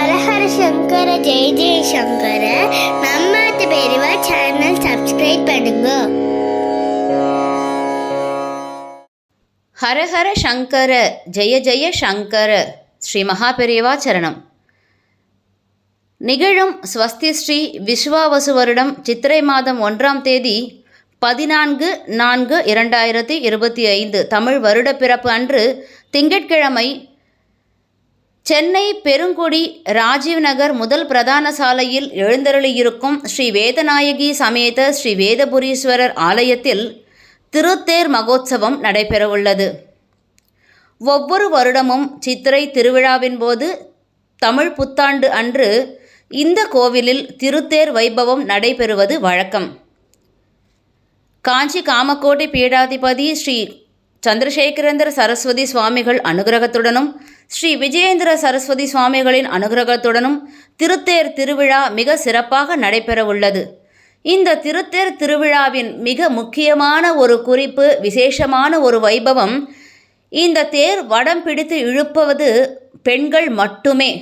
ஹரஹர சங்கர ஜெய ஜெய சங்கர நம்மாத்து பெரியவா channel subscribe பண்ணுங்க ஹரஹர சங்கர ஜெய ஜெய சங்கர ஸ்ரீ மகாபெரியவா சரணம் நிகழும் ஸ்வஸ்தி ஸ்ரீ விஸ்வாவசு வருடம் சித்திரை மாதம் ஒன்றாம் தேதி பதினான்கு நான்கு இரண்டாயிரத்தி இருபத்தி ஐந்து தமிழ் வருட பிறப்பு அன்று திங்கட்கிழமை சென்னை பெருங்குடி ராஜீவ் நகர் முதல் பிரதான சாலையில் எழுந்தருளியிருக்கும் ஸ்ரீ வேதநாயகி சமேத ஸ்ரீ வேதபுரீஸ்வரர் ஆலயத்தில் திருத்தேர் மகோத்சவம் நடைபெறவுள்ளது. ஒவ்வொரு வருடமும் சித்திரை திருவிழாவின் போது தமிழ் புத்தாண்டு அன்று இந்த கோவிலில் திருத்தேர் வைபவம் நடைபெறுவது வழக்கம். காஞ்சி காமக்கோட்டை பீடாதிபதி ஸ்ரீ சந்திரசேகரேந்திர சரஸ்வதி சுவாமிகள் அனுகிரகத்துடனும் ஸ்ரீ விஜயேந்திர சரஸ்வதி சுவாமிகளின் அனுகிரகத்துடனும் திருத்தேர் திருவிழா மிக சிறப்பாக நடைபெறவுள்ளது. இந்த திருத்தேர் திருவிழாவின் மிக முக்கியமான ஒரு குறிப்பு விசேஷமான ஒரு வைபவம் இந்த தேர் வடம் பிடித்து இழுப்பவது பெண்கள் மட்டுமே.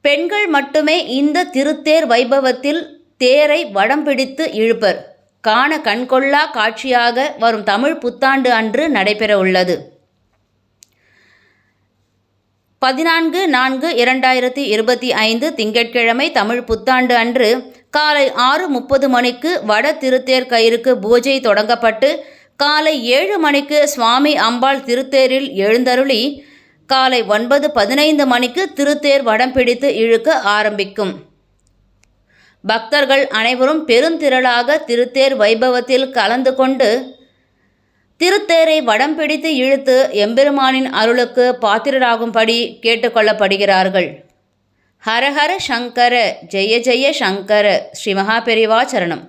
பெண்கள் மட்டுமே இந்த திருத்தேர் வைபவத்தில் தேரை வடம் பிடித்து இழுப்பர். காண கண்கொள்ளா காட்சியாக வரும் தமிழ் புத்தாண்டு அன்று நடைபெற உள்ளது பதினான்கு நான்கு இரண்டாயிரத்தி இருபத்தி ஐந்து திங்கட்கிழமை தமிழ் புத்தாண்டு அன்று காலை ஆறு முப்பது மணிக்கு வட திருத்தேர் கயிறுக்கு பூஜை தொடங்கப்பட்டு காலை ஏழு மணிக்கு சுவாமி அம்பாள் திருத்தேரில் எழுந்தருளி காலை ஒன்பது பதினைந்து மணிக்கு திருத்தேர் வடம் பிடித்து இழுக்க ஆரம்பிக்கும். பக்தர்கள் அனைவரும் பெருந்திரளாக திருத்தேர் வைபவத்தில் கலந்து கொண்டு திருத்தேரை வடம் பிடித்து இழுத்து எம்பெருமானின் அருளுக்கு பாத்திரராகும்படி கேட்டுக்கொள்ளப்படுகிறார்கள். ஹரஹர சங்கர ஜெய ஜெய சங்கர ஸ்ரீ மகாபெரிவா சரணம்.